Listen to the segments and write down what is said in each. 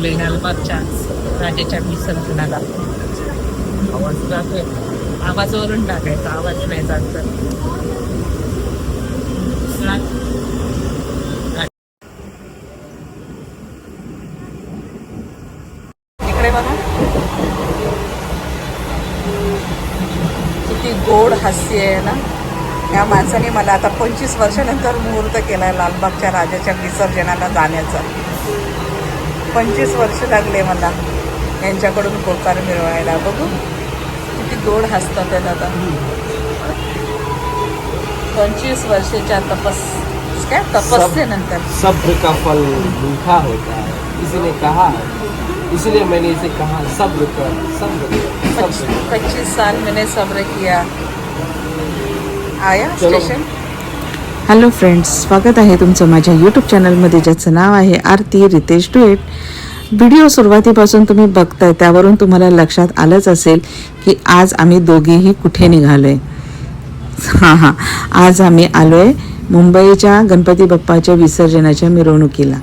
आता ब्लॉगिंगचा राजाच्या विसर्जनाला आवाज जातोय आवाजावरून टाकायचा आवाज नाही जात तर. इकडे बघा. किती गोड हास्य आहे ना. या माणसाने मला आता पंचवीस वर्षानंतर मुहूर्त केला आहे लालबागच्या राजाच्या विसर्जनाला जाण्याचा. पंचवीस वर्ष लागले मला यांच्याकडून होकार मिळवायला. बघू किती गोड हसतात आहेत आता. पंचवीस वर्षाच्या तपस काय? तपस्येनंतर सब्र का फल मीठा होता है इसने कहा इसलिए मैंने इसे कहा सब्र कर सब्र कर, पच्चीस साल मैंने सब्र किया। आया. स्टेशन? हॅलो फ्रेंड्स स्वागत आहे तुमचं माझ्या यूट्यूब चॅनलमध्ये ज्याचं नाव आहे आरती रितेश डुएट. व्हिडिओ सुरुवातीपासून तुम्ही बघताय त्यावरून तुम्हाला लक्षात आलंच असेल की आज आम्ही दोघेही कुठे निघालो आहे हां हां. आज आम्ही आलो आहे मुंबईच्या गणपती बाप्पाच्या विसर्जनाच्या मिरवणुकीला.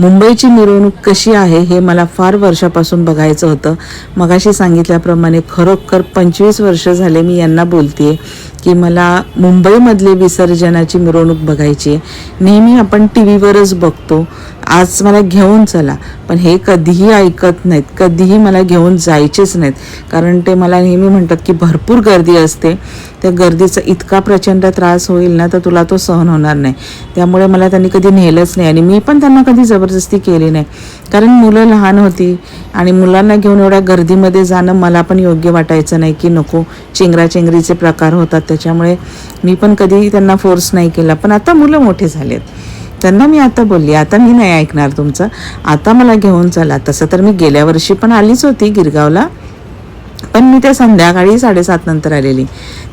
मुंबईची मिरवणूक कशी आहे हे मला फार वर्षापासून बघायचं होतं. मगाशी सांगितल्याप्रमाणे खरोखर पंचवीस वर्ष झाले मी यांना बोलते की मला मुंबईमधली विसर्जनाची मिरवणूक बघायची आहे. नेहमी आपण टी व्हीवरच बघतो. आज मला घेऊन चला. पण हे कधीही ऐकत नाहीत. कधीही मला घेऊन जायचेच नाहीत. कारण ते मला नेहमी म्हणतात की भरपूर गर्दी असते. त्या गर्दीचा इतका प्रचंड त्रास होईल ना तर तुला तो सहन होणार नाही. त्यामुळे मला त्यांनी कधी नेलंच नाही. आणि मी पण त्यांना कधी जबरदस्ती केली नाही. कारण मुलं लहान होती आणि मुलांना घेऊन एवढ्या गर्दीमध्ये जाणं मला पण योग्य वाटायचं नाही की नको. चेंगराचेंगरीचे प्रकार होतात. त्याच्यामुळे मी पण कधीही त्यांना फोर्स नाही केला. पण आता मुलं मोठे झालेत. त्यांना मी आता बोलली आता मी नाही ऐकणार तुमचं. आता मला घेऊन चला. तसं तर मी गेल्या वर्षी पण आलीच होती गिरगावला. पण मी त्या संध्याकाळी साडेसात नंतर आलेली.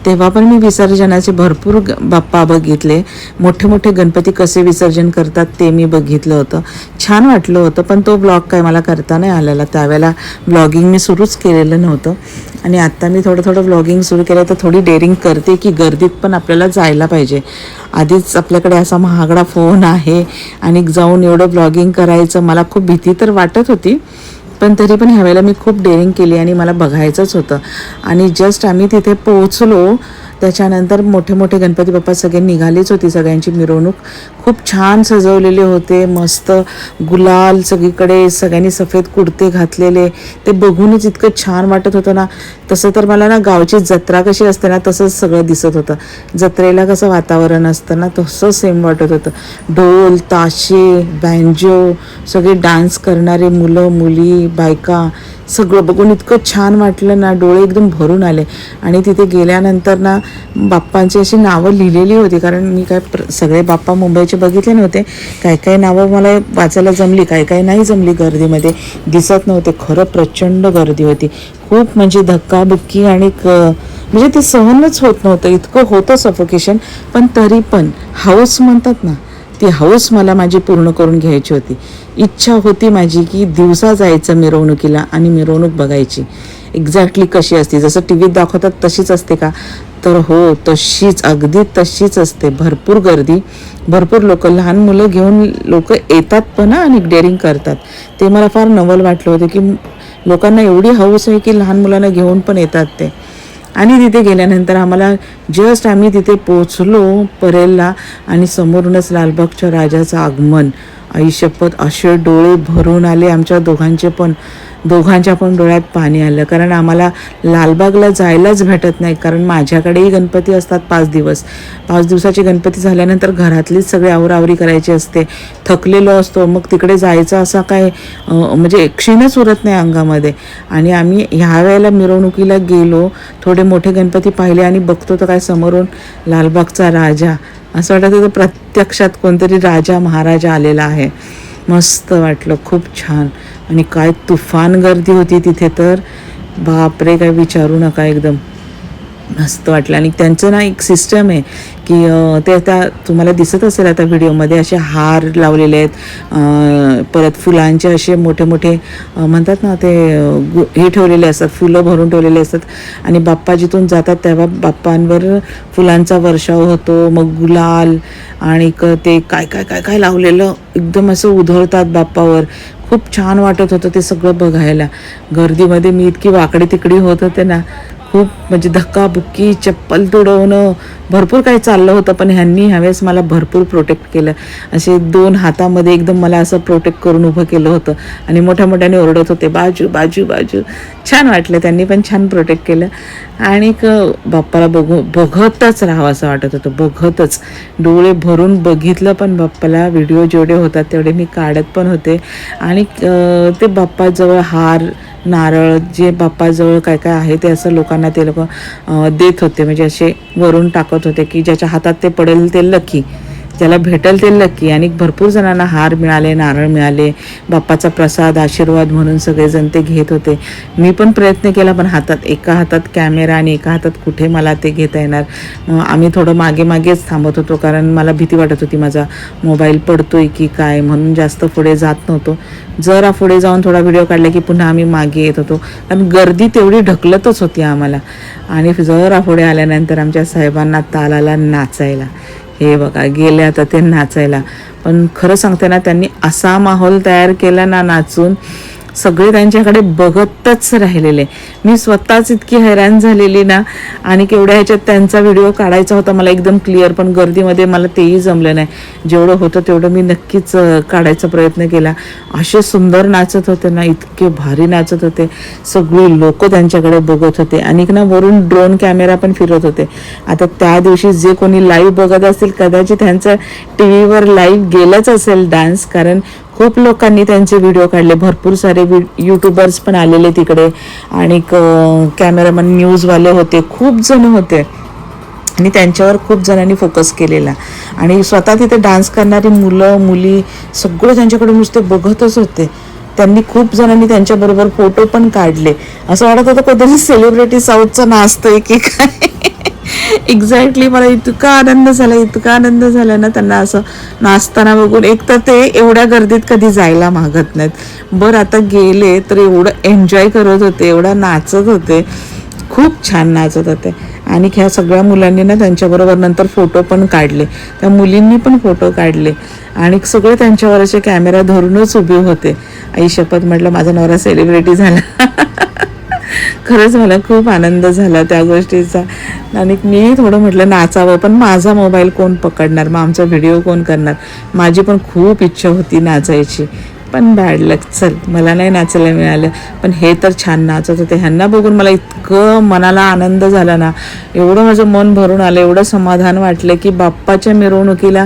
तेव्हा पण मी विसर्जनाचे भरपूर ग- बाप्पा बघितले. मोठे मोठे गणपती कसे विसर्जन करतात ते मी बघितलं होतं. छान वाटलं होतं पण तो ब्लॉग काय मला करता नाही आलेला. त्यावेळेला ब्लॉगिंग मी सुरूच केलेलं नव्हतं. आणि आत्ता मी थोडं थोडं ब्लॉगिंग सुरू केलं तर थोडी डेअरिंग करते की गर्दीत पण आपल्याला जायला पाहिजे. आधीच आपल्याकडे असा महागडा फोन आहे आणि जाऊन एवढं ब्लॉगिंग करायचं मला खूप भीती तर वाटत होती. पण तरी पण ह्यावेळेला मी खूप डेअरिंग केली आणि मला बघायचंच होतं. आणि जस्ट आम्ही तिथे पोहोचलो त्याच्यानंतर मोठे मोठे गणपती बाप्पा सगळे निघालीच होती सगळ्यांची मिरवणूक. खूप छान सजवलेले होते मस्त गुलाल सगळीकडे सगळ्यांनी सफेद कुर्ते घातलेले. ते बघूनच इतकं छान वाटत होतं ना. तसं तर मला ना गावची जत्रा कशी असते ना तसंच सगळं दिसत होतं. जत्रेला कसं वातावरण असतं ना तसं सेम वाटत होतं. ढोल ताशे बँजो सगळे डान्स करणारे मुलं मुली बायका सगळं बघून इतकं छान वाटलं ना डोळे एकदम भरून आले. आणि तिथे गेल्यानंतर ना बाप्पांची अशी नावं लिहिलेली होती कारण मी काय प्र- सगळे बाप्पा मुंबईचे बघितले नव्हते. काय काय नावं मला वाचायला जमली काय काय नाही जमली गर्दीमध्ये. दिसत नव्हते खरं प्रचंड गर्दी होती. खूप म्हणजे धक्काबुक्की आणि क म्हणजे ते सहनच होत नव्हतं. इतकं होतं सफोकेशन पण तरी पण हाऊस म्हणतात ना ती हौस मला माझी पूर्ण करून घ्यायची होती. इच्छा होती माझी की दिवसा जायचं मिरवणुकीला आणि मिरवणूक बघायची. एक्झॅक्टली कशी असते? जसं टी व्हीत दाखवतात तशीच असते का? तर हो तशीच अगदी तशीच असते. भरपूर गर्दी भरपूर लोक लहान मुलं घेऊन लोक येतात पण आणि डेअरिंग करतात. ते मला फार नवल वाटलं होतं की लोकांना एवढी हौस आहे की लहान मुलांना घेऊन पण येतात ते. आणि तिथे गेल्यानंतर आम्हाला जस्ट आम्ही तिथे पोचलो परेलला आणि समोरूनच लालबागच्या राजाचं आगमन. आईशपथ असे डोळे भरून आले आमच्या दोघांचे पण. दोघांच्या पण डोळ्यात पाणी आलं. कारण आम्हाला लालबागला जायलाच भेटत नाही. कारण माझ्याकडेही गणपती असतात पाच दिवस. पाच दिवसाची गणपती झाल्यानंतर घरातलीच सगळी आवरावरी करायची असते. थकलेलो असतो. मग तिकडे जायचं असा काय म्हणजे क्षीणच उरत नाही अंगामध्ये. आणि आम्ही ह्या वेळेला मिरवणुकीला गेलो. थोडे मोठे गणपती पाहिले आणि बघतो तर काय समोरून लालबागचा राजा. असं वाटत होतं प्रत्यक्षात कोणतरी राजा महाराजा आलेला आहे. मस्त वाटलं. खूप छान. आणि काय तुफान गर्दी होती तिथे तर बापरे काय विचारू नका एकदम. मस्त वाटलं. आणि त्यांचं ना एक सिस्टम आहे की ते आता तुम्हाला दिसत असेल आता व्हिडिओमध्ये असे हार लावलेले आहेत. परत फुलांचे असे मोठे मोठे म्हणतात ना ते गु- हे ठेवलेले असतात फुलं भरून ठेवलेले असतात. आणि बाप्पा जिथून जातात तेव्हा बाप्पांवर फुलांचा वर्षाव होतो मग गुलाल आणि ते काय काय काय काय लावलेलं एकदम असं उधळतात बाप्पावर. खूप छान वाटत होतं ते सगळं बघायला. गर्दीमध्ये मी इतकी वाकडी तिकडी होत होते ना खूप म्हणजे धक्काबुक्की चप्पल तुडवणं भरपूर काही चाललं होतं पण ह्यांनी ह्यावेळेस मला भरपूर प्रोटेक्ट केलं. असे दोन हातामध्ये एकदम मला असं प्रोटेक्ट करून उभं केलं होतं आणि मोठ्या मोठ्याने ओरडत होते बाजू बाजू बाजू. छान वाटलं त्यांनी पण छान प्रोटेक्ट केलं. आणि बाप्पाला बघू बघतच राहावं असं वाटत होतं बघतच. डोळे भरून बघितलं पण बाप्पाला व्हिडिओ जेवढे होतात तेवढे मी काढत पण होते. आणि ते बाप्पाजवळ हार नारळ जे बाप्पाजवळ काय काय आहे ते असं लोकांना ते लोक देत होते. म्हणजे असे वरून टाकत होते की ज्याच्या हातात ते पडेल ते लकी. ज्याला भेटेल ते लकी आणि भरपूर जणांना हार मिळाले नारळ मिळाले बाप्पाचा प्रसाद आशीर्वाद म्हणून सगळेजण ते घेत होते. मी पण प्रयत्न केला पण हातात एका हातात कॅमेरा आणि एका हातात कुठे मला ते घेता येणार? आम्ही थोडं मागे मागेच थांबत होतो कारण मला भीती वाटत होती माझा मोबाईल पडतोय की काय म्हणून जास्त पुढे जात नव्हतो. जरा पुढे जाऊन थोडा व्हिडिओ काढला की पुन्हा आम्ही मागे येत होतो. कारण गर्दी तेवढी ढकलतच होती आम्हाला. आणि जरा पुढे आल्यानंतर आमच्या साहेबांना ताल आला नाचायला हे बघा गेले आता ते नाचायला. पण खरं सांगते ना त्यांनी असा माहोल तयार केला ना नाचून सगळे त्यांच्याकडे बघतच राहिलेले. मी स्वतःच इतकी हैराण झालेली ना आणि केवढ्या ह्याच्यात त्यांचा व्हिडिओ काढायचा होता मला एकदम क्लिअर पण गर्दीमध्ये मला तेही जमलं नाही. जेवढं होतं तेवढं मी नक्कीच काढायचा प्रयत्न केला. असे सुंदर नाचत होते ना इतके भारी नाचत होते. सगळी लोक त्यांच्याकडे बघत होते. आणि ना वरून ड्रोन कॅमेरा पण फिरत होते. आता त्या दिवशी जे कोणी लाईव्ह बघत असतील कदाचित त्यांचं टी व्हीवर लाईव्ह गेलंच असेल डान्स कारण खूप लोकांनी त्यांचे व्हिडिओ काढले. भरपूर सारे यूट्यूबर्स पण आलेले तिकडे. आणि कॅमेरामन न्यूजवाले होते. खूप जण होते. आणि त्यांच्यावर खूप जणांनी फोकस केलेला. आणि स्वतः तिथे डान्स करणारी मुलं मुली सगळं त्यांच्याकडे नुसते बघतच होते. त्यांनी खूप जणांनी त्यांच्याबरोबर फोटो पण काढले. असं वाटत होतं कधी सेलिब्रिटी साऊथचा नाचतोय की काय? एक्झॅक्टली मला इतका आनंद झाला इतका आनंद झाला ना त्यांना असं नाचताना बघून. एक तर ते एवढ्या गर्दीत कधी जायला मागत नाहीत. बरं आता गेले तर एवढं एन्जॉय करत होते एवढा नाचत होते. खूप छान नाचत होते. आणि ह्या सगळ्या मुलांनी ना त्यांच्याबरोबर नंतर फोटो पण काढले. त्या मुलींनी पण फोटो काढले. आणि सगळे त्यांच्यावर असे कॅमेरा धरूनच उभे होते. आई शपथ म्हटलं माझा नवरा सेलिब्रिटी झाला. खरंच मला खूप आनंद झाला त्या गोष्टीचा. आणि मी थोडं म्हटलं नाचावं पण माझा मोबाईल कोण पकडणार? मग आमचा व्हिडिओ कोण करणार? माझी पण खूप इच्छा होती नाचायची. पण बॅड लक चल मला नाही नाचायला मिळालं. पण हे तर छान नाचत होते ह्यांना बघून मला इतकं मनाला आनंद झाला ना. एवढं माझं मन भरून आलं एवढं समाधान वाटलं की बाप्पाच्या मिरवणुकीला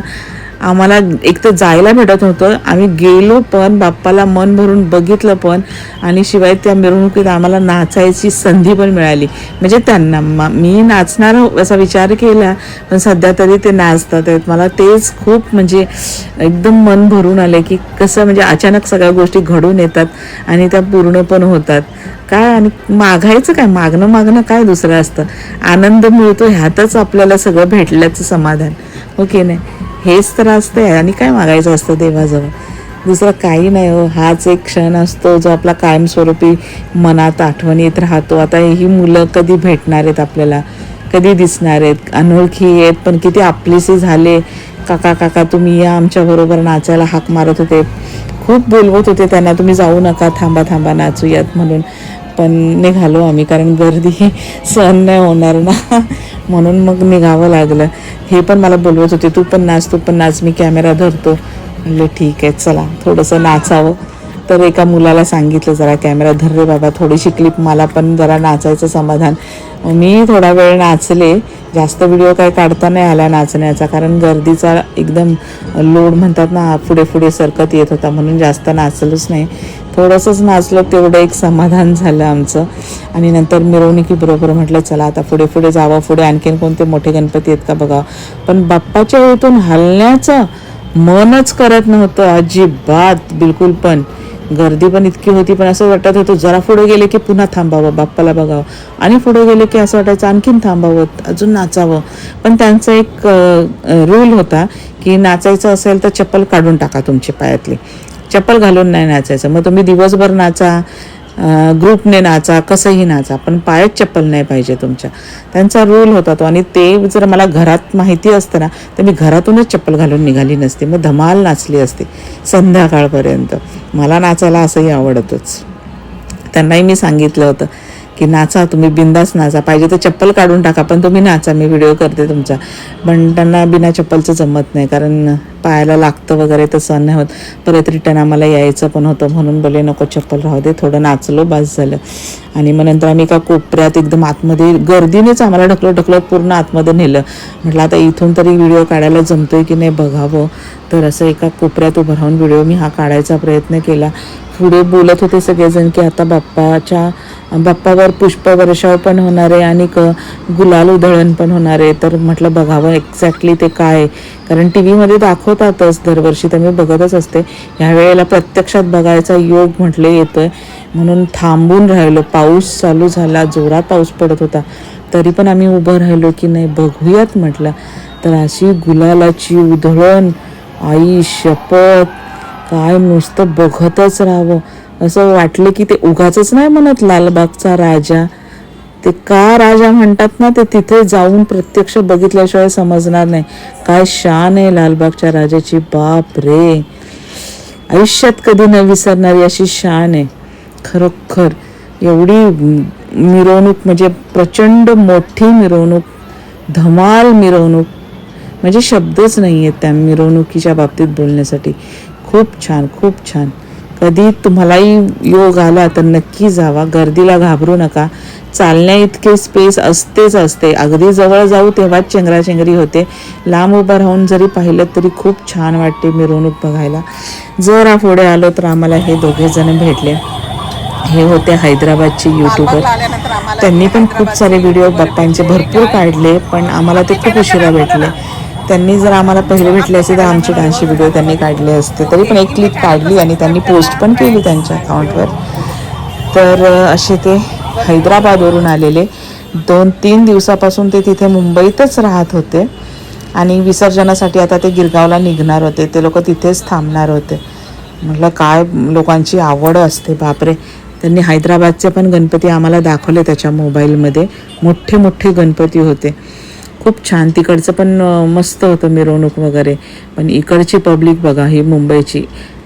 आम्हाला एक तर जायला भेटत होतं आम्ही गेलो पण बाप्पाला मन भरून बघितलं पण आणि शिवाय त्या मिरवणुकीत आम्हाला नाचायची संधी पण मिळाली. म्हणजे त्यांना मा- मी नाचणार असा विचार केला पण सध्या तरी ते नाचतात आहेत. मला तेच खूप म्हणजे एकदम मन भरून आले की कसं म्हणजे अचानक सगळ्या गोष्टी घडून येतात आणि त्या पूर्ण पण होतात. काय आणि मागायचं काय? मागणं मागणं काय दुसरं असतं? आनंद मिळतो ह्यातच आपल्याला सगळं भेटल्याचं समाधान. हो ओके नाही? हेच तर असतंय. आणि काय मागायचं असतं देवाजवळ? दुसरं काही नाही हो. हाच एक क्षण असतो जो आपला कायमस्वरूपी मनात आठवणीत राहतो. आता ही मुलं कधी भेटणार आहेत आपल्याला? कधी दिसणार आहेत? अनोळखी आहेत पण किती आपलेसे झाले. काका काका तुम्ही या आमच्याबरोबर नाचायला हाक मारत होते. खूप बोलवत होते त्यांना. तुम्ही जाऊ नका थांबा थांबा नाचूयात म्हणून. पण निघालो आम्ही कारण गर्दी सहन नाही होणार ना. म्हणून मग निघावं लागलं. हे पण मला बोलवत होते तू पण नाच तू पण नाच मी कॅमेरा धरतो. म्हणलं ठीक आहे चला थोडंसं नाचावं. तर एका मुलाला सांगितलं जरा कॅमेरा धर रे बाबा थोडीशी क्लिप मला पण जरा नाचायचं समाधान. मी थोडा वेळ नाचले. जास्त व्हिडिओ काय काढता नाही आला नाचण्याचा कारण गर्दीचा एकदम लोड म्हणतात ना पुढे पुढे सरकत येत होता म्हणून जास्त नाचलोच नाही. थोडंसंच नाचलं तेवढं एक समाधान झालं आमचं. आणि नंतर मिरवणुकीबरोबर म्हटलं चला आता पुढे पुढे जावं पुढे आणखीन कोणते मोठे गणपती आहेत का बघावं. पण बाप्पाच्या वेळेतून हलण्याचं मनच करत नव्हतं अजिबात बिलकुल पण. गर्दी पण इतकी होती पण असं वाटत होतं जरा पुढे गेले की पुन्हा थांबावं बाप्पाला बघावं. आणि पुढे गेले की असं वाटायचं आणखीन थांबावं अजून नाचावं. पण त्यांचा एक रूल होता की नाचायचं असेल तर चप्पल काढून टाका तुमची पायातली. चप्पल घालून नाही नाचायचं. मग तुम्ही दिवसभर नाचा ग्रुपने नाचा कसंही नाचा पण पायात चप्पल नाही पाहिजे तुमच्या. त्यांचा रूल होता तो. आणि ते जर मला घरात माहिती असतं ना तर मी घरातूनच चप्पल घालून निघाली नसते. मग धमाल नाचली असते संध्याकाळपर्यंत. मला नाचायला असंही आवडतच. त्यांनाही मी सांगितलं होतं. की नाचा तुम्ही बिंदास नाचा. पाहिजे तर चप्पल काढून टाका पण तुम्ही नाचा. मी व्हिडिओ करते तुमचा. पण त्यांना बिना चप्पलचं जमत नाही कारण पायाला लागतं वगैरे तर सण नाही होत. परत रिटर्न आम्हाला यायचं पण होतं म्हणून बोले नको चप्पल राहू दे थोडं नाचलो बस झालं. आणि मग नंतर आम्ही एका कोपऱ्यात एकदम आतमध्ये गर्दीनेच आम्हाला ढकलत ढकलत पूर्ण आतमध्ये नेलं. म्हटलं आता इथून तरी व्हिडिओ काढायला जमतोय की नाही बघावं? तर असं एका कोपऱ्यात उभं राहून व्हिडिओ मी हा काढायचा प्रयत्न केला. पुढे बोलत होते सगळेजण की आता बाप्पाच्या बाप्पावर पुष्पवर्षाव पण होणार आहे आणि क गुलाल उधळण पण होणार. आहे तर म्हटलं बघावं एक्झॅक्टली ते काय कारण टी व्हीमध्ये दाखवतातच दरवर्षी तर मी बघतच असते. ह्यावेळेला प्रत्यक्षात बघायचा योग म्हटले येतो आहे म्हणून थांबून राहिलो. पाऊस चालू झाला जोरात पाऊस पडत होता. तरी पण आम्ही उभं राहिलो की नाही बघूयात म्हटलं. तर अशी गुलालाची उधळण आई शपथ काय नुसतं बघतच राहावं. असं वाटलं की ते उगाच नाही म्हणत लालबागचा राजा. ते का राजा म्हणतात ना ते तिथे जाऊन प्रत्यक्ष बघितल्याशिवाय समजणार नाही. काय शान आहे लालबागच्या राजाची. बाप रे. आयुष्यात कधी न विसरणारी अशी शान आहे. खरोखर एवढी मिरवणूक म्हणजे प्रचंड मोठी मिरवणूक धमाल मिरवणूक म्हणजे शब्दच नाही आहेत त्या मिरवणुकीच्या बाबतीत बोलण्यासाठी. खूप छान खूप छान. कधी तुम्हालाही योग आला तर नक्की जावा. गर्दीला घाबरू नका. चालण्या इतके स्पेस असतेच असते. अगदी जवळ जाऊ तेव्हाच चेंगराचेंगरी होते. लांब उभं राहून जरी पाहिलं तरी खूप छान वाटते मिरवणूक बघायला. जरा पुढे आलो तर आम्हाला हे दोघे जण भेटले. हे होते हैदराबादचे युट्यूबर त्यांनी पण खूप सारे व्हिडिओ बाप्पांचे भरपूर काढले पण आम्हाला ते खूप उशिरा भेटले. त्यांनी जर आम्हाला पहिले भेटले असते तर आमचे डान्सचे व्हिडिओ त्यांनी काढले असते. तरी पण एक क्लिप काढली आणि त्यांनी पोस्ट पण केली त्यांच्या अकाउंटवर तर असे ते हैदराबादवरून आलेले. दोन तीन दिवसापासून ते तिथे मुंबईतच राहत होते. आणि विसर्जनासाठी आता ते गिरगावला निघणार होते. ते लोक तिथेच थांबणार होते. म्हटलं काय लोकांची आवड असते बापरे. त्यांनी हैदराबादचे पण गणपती आम्हाला दाखवले त्याच्या मोबाईलमध्ये मोठे मोठे गणपती होते. खूप छान. तिकडचं पण मस्त होतं मिरवणूक वगैरे. पण इकडची पब्लिक बघा ही मुंबईची.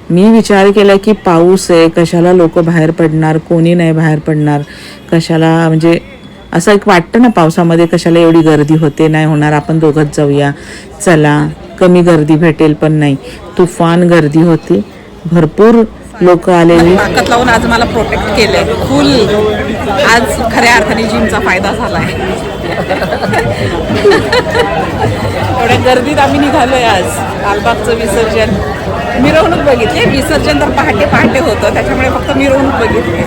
मी विचार केला की पाऊस आहे कशाला लोक बाहेर पडणार कोणी नाही बाहेर पडणार कशाला म्हणजे असं एक वाटतं ना पावसामध्ये कशाला एवढी गर्दी होते नाही होणार आपण दोघंच जाऊया. चला कमी गर्दी भेटेल पण नाही. तुफान गर्दी होती. भरपूर लोक आलेली. ताकद लावून आज मला प्रोटेक्ट केलंय. फुल आज खऱ्या अर्थाने जिमचा फायदा झालाय. एवढ्या गर्दीत आम्ही निघालोय आज. लालबागचं विसर्जन. मिरवणूक बघितली. विसर्जन तर पहाटे पहाटे होतं. त्याच्यामुळे फक्त मिरवणूक बघितली.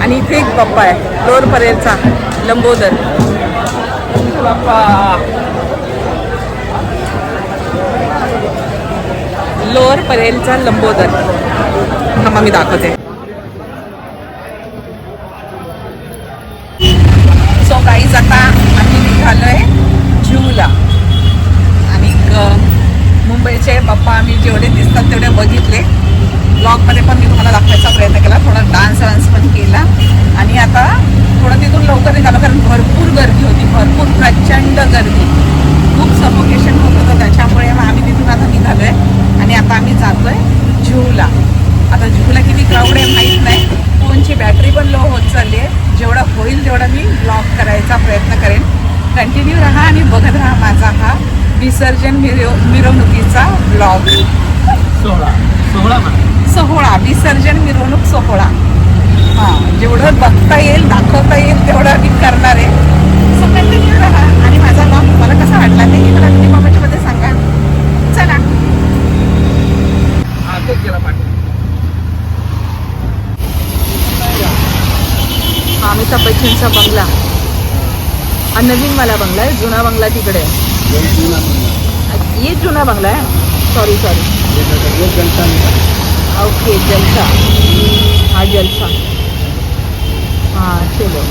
आणि इथे एक बाप्पा आहे. लोअर परेलचा लंबोदर. लोअर परेलचा लंबोदर. थांबा मी दाखवते. आज आता आम्ही निघालो आहे जूला. आणि मुंबईचे पप्पा आम्ही जेवढे दिसतात तेवढे बघितले. ब्लॉगमध्ये पण मी तुम्हाला दाखवायचा प्रयत्न केला. थोडा डान्स वान्स पण केला. आणि आता थोडं तिथून लवकर निघालो कारण भरपूर गर्दी होती. भरपूर प्रचंड गर्दी. खूप सफोकेशन होत होतं. त्याच्यामुळे मग आम्ही तिथून आता निघालो आहे आणि आता आम्ही जातो आहे जूला. आता जूला किती क्राऊड आहे माहीत नाही. फोनची बॅटरी पण लो होत चालली आहे. जेवढं होईल तेवढं मी ब्लॉग करायचा प्रयत्न करेन. कंटिन्यू राहा आणि बघत राहा माझा हा विसर्जन मिरव मिरवणुकीचा ब्लॉग म्हणा. सोहळा. विसर्जन मिरवणूक सोहळा हां जेवढं बघता येईल दाखवता येईल तेवढं मी करणार आहे सो कंटिन्यू राहा आणि माझा ब्लॉग तुम्हाला कसा वाटला ते मला तुम्ही कमेंटमध्ये सांगा चला हा तो गेला पाठी हा अमिताभ बच्चनचा बंगला हा नवीन वाला बंगला आहे जुना बंगला तिकडे. आहे ये जुना बंगला आहे. सॉरी सॉरी ओके जलसा. हा जलसा. हाँ चलो.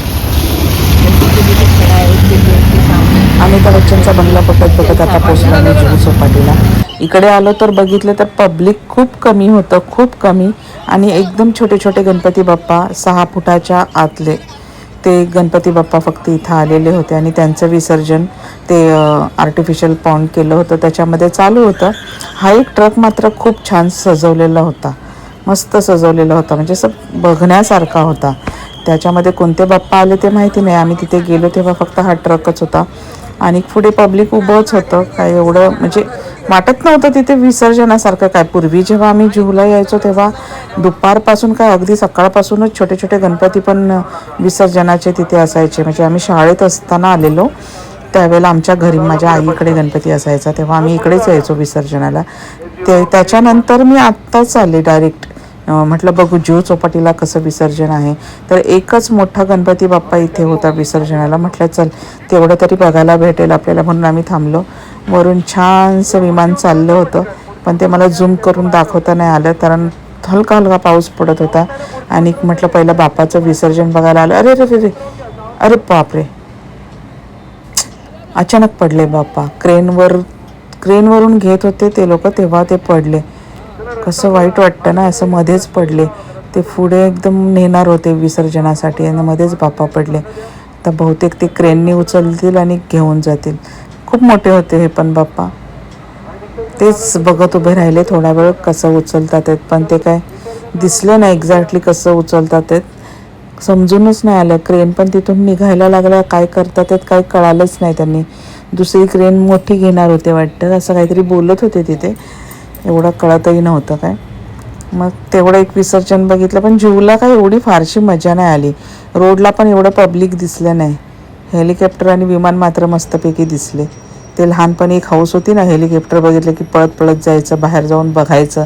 अमिताभ बच्चनचा बंगला बघत बघत आता पोचलो मी जुहू चौपाटीला. इकडे आलो तर बघितलं तर पब्लिक खूप कमी होतं खूप कमी. आणि एकदम छोटे छोटे गणपती बाप्पा सहा फुटाच्या आतले. ते गणपती बाप्पा फक्त इथं आलेले होते आणि त्यांचं विसर्जन ते आर्टिफिशियल पॉन्ड केलं होतं. त्याच्यामध्ये चालू होतं. हा एक ट्रक मात्र खूप छान सजवलेला होता. मस्त सजवलेला होता. म्हणजे असं बघण्यासारखा होता. त्याच्यामध्ये कोणते बाप्पा आले ते माहिती नाही. आम्ही तिथे गेलो तेव्हा फक्त हा ट्रकच होता. आणि पुढे पब्लिक उभंच होतं. काय एवढं म्हणजे वाटत नव्हतं तिथे विसर्जनासारखं काय. पूर्वी जेव्हा आम्ही जुहूला यायचो तेव्हा दुपारपासून काय अगदी सकाळपासूनच छोटे छोटे गणपती पण विसर्जनाचे तिथे असायचे. म्हणजे आम्ही शाळेत असताना आलेलो. त्यावेळेला आमच्या घरी माझ्या आईकडे गणपती असायचा. तेव्हा आम्ही इकडेच यायचो विसर्जनाला. ते त्याच्यानंतर मी आत्ताच आले डायरेक्ट म्हटलं बघू जीव चौपाटीला कसं विसर्जन आहे. तर एकच मोठा गणपती बाप्पा इथे होता विसर्जनाला. म्हटलं चल तेवढं तरी बघायला भेटेल आपल्याला. म्हणून आम्ही थांबलो. वरून छानसं विमान चाललं होतं पण ते मला झूम करून दाखवता नाही आलं कारण हलका हलका पाऊस पडत होता. आणि म्हटलं पहिलं बापाचं विसर्जन बघायला आलं. अरे अरे रे रे अरे बापरे. अचानक पडले बाप्पा. क्रेनवर क्रेनवरून घेत होते ते लोक तेव्हा ते पडले. कसं वाईट वाटतं ना असं मध्येच पडले. ते पुढे एकदम नेणार होते विसर्जनासाठी आणि मध्येच बाप्पा पडले. तर बहुतेक ते क्रेननी उचलतील आणि घेऊन जातील. खूप मोठे होते हे पण बाप्पा. तेच बघत उभे राहिले थोडा वेळ कसं उचलतात आहेत पण ते काय दिसलं नाही एक्झॅक्टली कसं उचलतात आहेत. समजूनच नाही आलं. क्रेन पण तिथून निघायला लागल्या काय करतात आहेत काय कळालंच नाही त्यांनी. दुसरी क्रेन मोठी घेणार होते वाटतं. असं काहीतरी बोलत होते तिथे. एवढं कळतही नव्हतं काय. मग तेवढं एक विसर्जन बघितलं पण जीवला काय एवढी फारशी मजा नाही आली. रोडला पण एवढं पब्लिक दिसलं नाही. हेलिकॉप्टर आणि विमान मात्र मस्तपैकी दिसले. ते लहानपणी एक हौस होती ना हेलिकॉप्टर बघितलं की पळत पळत जायचं बाहेर जाऊन बघायचं.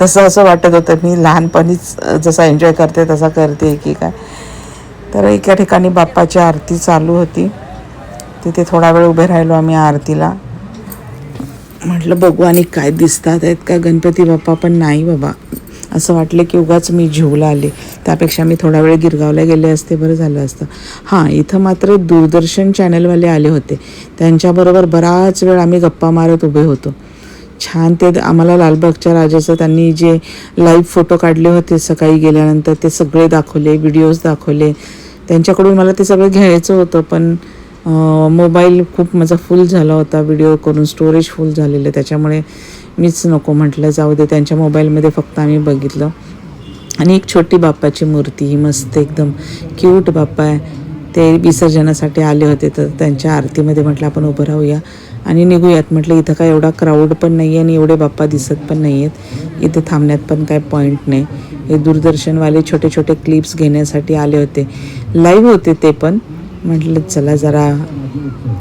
तसं असं वाटत होतं मी लहानपणीच जसा एन्जॉय करते तसा करते की काय. तर एका ठिकाणी बाप्पाची आरती चालू होती. तिथे थोडा वेळ उभे राहिलो आम्ही आरतीला. म्हटलं बघू आणि काय दिसतात आहेत का गणपती बाप्पा पण नाही बाबा. असं वाटलं की उगाच मी झिवला आले. त्यापेक्षा मी थोडा वेळ गिरगावला गेले असते बरं झालं असतं. हां इथं मात्र दूरदर्शन चॅनलवाले आले होते. त्यांच्याबरोबर बराच वेळ आम्ही गप्पा मारत उभे होतो. छान ते आम्हाला लालबागच्या राजाचं त्यांनी जे लाईव्ह फोटो काढले होते सकाळी गेल्यानंतर ते सगळे दाखवले व्हिडिओज दाखवले. त्यांच्याकडून मला ते सगळं घ्यायचं होतं पण मोबाईल खूप माझा फुल झाला होता व्हिडिओ करून स्टोरेज फुल झालेलं त्याच्यामुळे मीच नको म्हटलं जाऊ दे. त्यांच्या मोबाईलमध्ये फक्त आम्ही बघितलं. आणि एक छोटी बाप्पाची मूर्ती ही मस्त एकदम क्यूट बाप्पा आहे. ते विसर्जनासाठी आले होते तर त्यांच्या आरतीमध्ये म्हटलं आपण उभं राहूया. आणि निघूयात. म्हटलं इथं काय एवढा क्राऊड पण नाही आहे आणि एवढे बाप्पा दिसत पण नाही आहेत इथे थांबण्यात पण काय पॉईंट नाही. हे दूरदर्शनवाले छोटे छोटे क्लिप्स घेण्यासाठी आले होते. लाईव्ह होते ते पण. म्हटलं चला जरा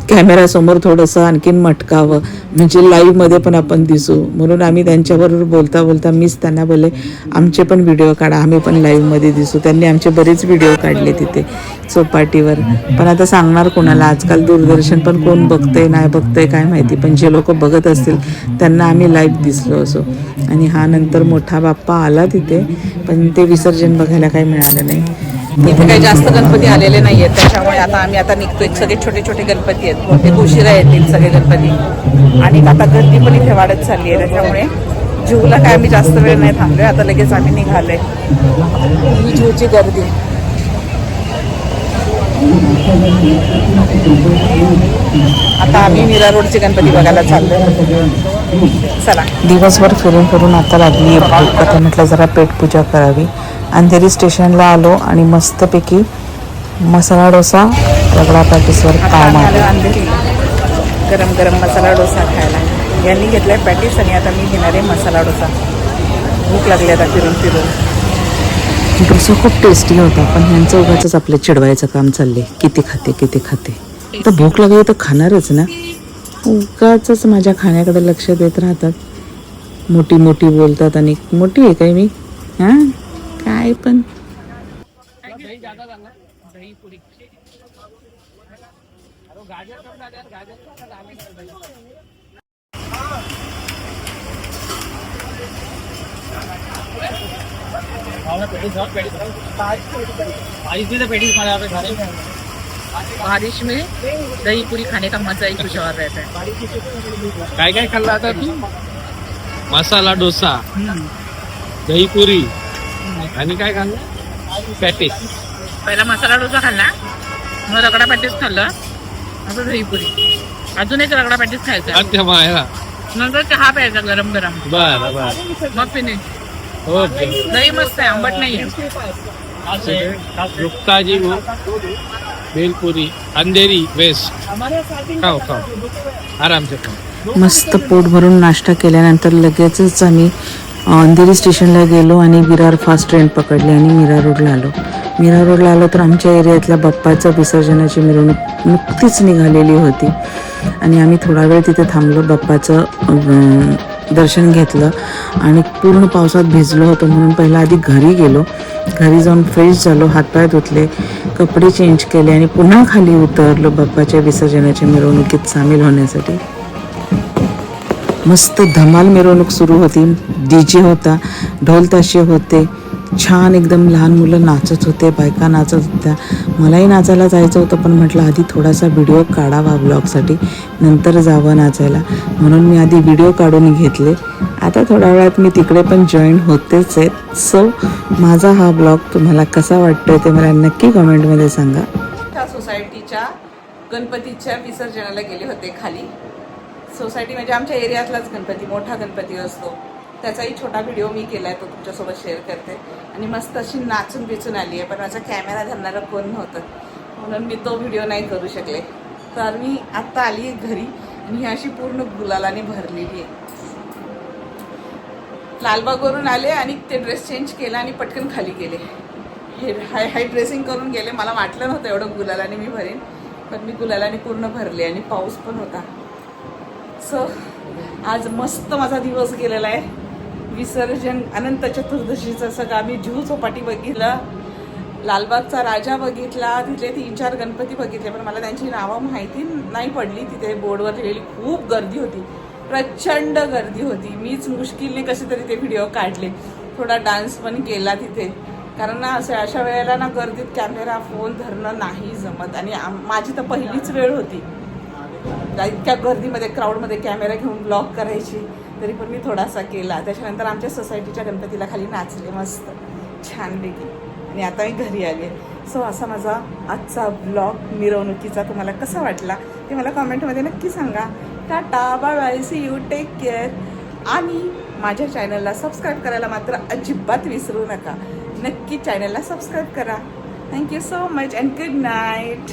कॅमेरासमोर थोडंसं आणखीन मटकावं. म्हणजे लाईव्हमध्ये पण आपण दिसू. म्हणून आम्ही त्यांच्याबरोबर बोलता बोलता मीच त्यांना बोलले आमचे पण व्हिडिओ काढा आम्ही पण लाईव्हमध्ये दिसू. त्यांनी आमचे बरेच व्हिडिओ काढले तिथे चौपाटीवर. पण आता सांगणार कोणाला? आजकाल दूरदर्शन पण कोण बघतंय नाही बघतंय काय माहिती. पण जे लोक बघत असतील त्यांना आम्ही लाईव्ह दिसलो असो. आणि हा नंतर मोठा बाप्पा आला तिथे पण ते विसर्जन बघायला काही मिळालं नाही. इथे काही जास्त गणपती आलेले नाही आहेत त्याच्यामुळे आता आम्ही आता निघतोय. सगळे छोटे छोटे गणपती आहेत. बहुतेक उशिरा येतील सगळे गणपती. आणि आता गर्दी पण इथे वाढत चालली आहे त्याच्यामुळे जीवला काय आम्ही जास्त वेळ नाही थांबलोय. आता लगेच आम्ही निघालोय. ही जीवची गर्दी. आता आम्ही मीरा रोडचे गणपती बघायला चाललोय. चला. दिवसभर फिरून फिरून आता लागली म्हटलं जरा पेटपूजा करावी. अंधेरी स्टेशनला आलो आणि मस्तपैकी मसाला डोसा रगडा पॅटीसवर पाव मारला. गरम गरम मसाला डोसा खायला. यांनी घेतलाय पॅटीस आणि आता मी घेणार आहे मसाला डोसा. भूक लागली आता फिरून फिरून. डोसा खूप टेस्टी होता पण ह्यांचं उगाच आपलं चिडवायचं काम चाललंय. किती खाते किती खाते. तर भूक लागली तर खाणारच ना. उगाच माझ्या खाण्याकडे लक्ष देत राहतात. मोठी मोठी बोलतात आणि मोठी आहे काय मी? हां? काय पण. बारिश में दही पूरी खाने का मजा ही कुछ और रहता है काय काय खाल्लं आता तू? मसाला डोसा दही पुरी आणि काय खाल्लं? पॅटीस पहिला मसाला डोसा खाल्ला. मग रगडा पॅटीस खाल्लं. आता दही पुरी. अजून एक रगडा पॅटीस खायचा अच्छा मायला नंतर चहा प्यायचा गरम गरम. बर बर. मग फिनिश ओके दही मस्त आहे आंबट नाही आहे. रुक्ताजी वो भेलपुरी अंधेरी वेस्ट. खाओ खाओ. आराम से खाओ. मस्त पोट भरून नाश्ता केल्यानंतर लगेचच आम्ही अंधेरी स्टेशनला गेलो आणि विरार फास्ट ट्रेन पकडली आणि मीरा रोडला आलो. मीरा रोडला आलो तर आमच्या एरियातल्या बाप्पाच्या विसर्जनाची मिरवणूक नुकतीच निघालेली होती. आणि आम्ही थोडा वेळ तिथे थांबलो बाप्पाचं दर्शन घेतलं आणि पूर्ण पावसात भिजलो होतो म्हणून पहिला आधी घरी गेलो. घरी जाऊन फ्रेश झालो हातपाय धुतले कपडे चेंज केले आणि पुन्हा खाली उतरलो बाप्पाच्या विसर्जनाच्या मिरवणुकीत सामील होण्यासाठी. मस्त धमाल मिरवणूक सुरू होती. डीजे होता ढोल ताशे होते. छान एकदम लहान मुलं नाचत होते बायका नाचत होत्या. मलाही नाचायला जायचं होतं पण म्हटलं आधी थोडासा व्हिडिओ काढावा ब्लॉगसाठी. नंतर जावं नाचायला. म्हणून मी आधी व्हिडिओ काढून घेतले. आता थोड्या वेळात मी तिकडे पण जॉईन होतेच आहेत. सो माझा हा ब्लॉग तुम्हाला कसा वाटतोय ते मला नक्की कमेंटमध्ये सांगा. त्या सोसायटीच्या गणपतीच्या विसर्जनाला गेले होते खाली. सोसायटी म्हणजे आमच्या एरियातलाच गणपती मोठा गणपती असतो. त्याचाही छोटा व्हिडिओ मी केला आहे तो तुमच्यासोबत शेअर करते. आणि मस्त अशी नाचून बिचून आली आहे. पण माझा कॅमेरा धरणारं कोण नव्हतं. म्हणून मी तो व्हिडिओ नाही करू शकले. तर मी आत्ता आली आहे घरी आणि ही अशी पूर्ण गुलालाने भरलेली आहे. लालबागवरून आले आणि ते ड्रेस चेंज केला आणि पटकन खाली गेले. हे हाय हाय ड्रेसिंग करून गेले. मला वाटलं नव्हतं एवढं गुलालाने मी भरेन. पण मी गुलालाने पूर्ण भरले आणि पाऊस पण होता. सो आज मस्त माझा दिवस गेलेला आहे. विसर्जन अनंत चतुर्दशीचं सगळं आम्ही जुहू चौपाटी बघितलं. लालबागचा राजा बघितला तिथले तीन चार गणपती बघितले पण मला त्यांची नावं माहिती नाही पडली. तिथे बोर्डवर लिहिलेली खूप गर्दी होती. प्रचंड गर्दी होती. मीच मुश्किलने कसे तरी ते व्हिडिओ काढले. थोडा डान्स पण केला तिथे. कारण ना असं अशा वेळेला ना गर्दीत कॅमेरा फोन धरणं नाही जमत. आणि माझी तर पहिलीच वेळ होती. इतक्या गर्दीमध्ये क्राऊडमध्ये कॅमेरा घेऊन ब्लॉग करायची. तरी पण मी थोडासा केला. त्याच्यानंतर आमच्या सोसायटीच्या गणपतीला खाली नाचले मस्त. छानपैकी. आणि आता मी घरी आले सो असा माझा आजचा ब्लॉग मिरवणुकीचा तुम्हाला कसा वाटला ते मला कॉमेंटमध्ये नक्की सांगा. Tata bye bye see you take care आणि माझ्या चॅनलला सबस्क्राईब करायला मात्र अजिबात विसरू नका. नक्की चॅनलला सबस्क्राईब करा. Thank you so much and good night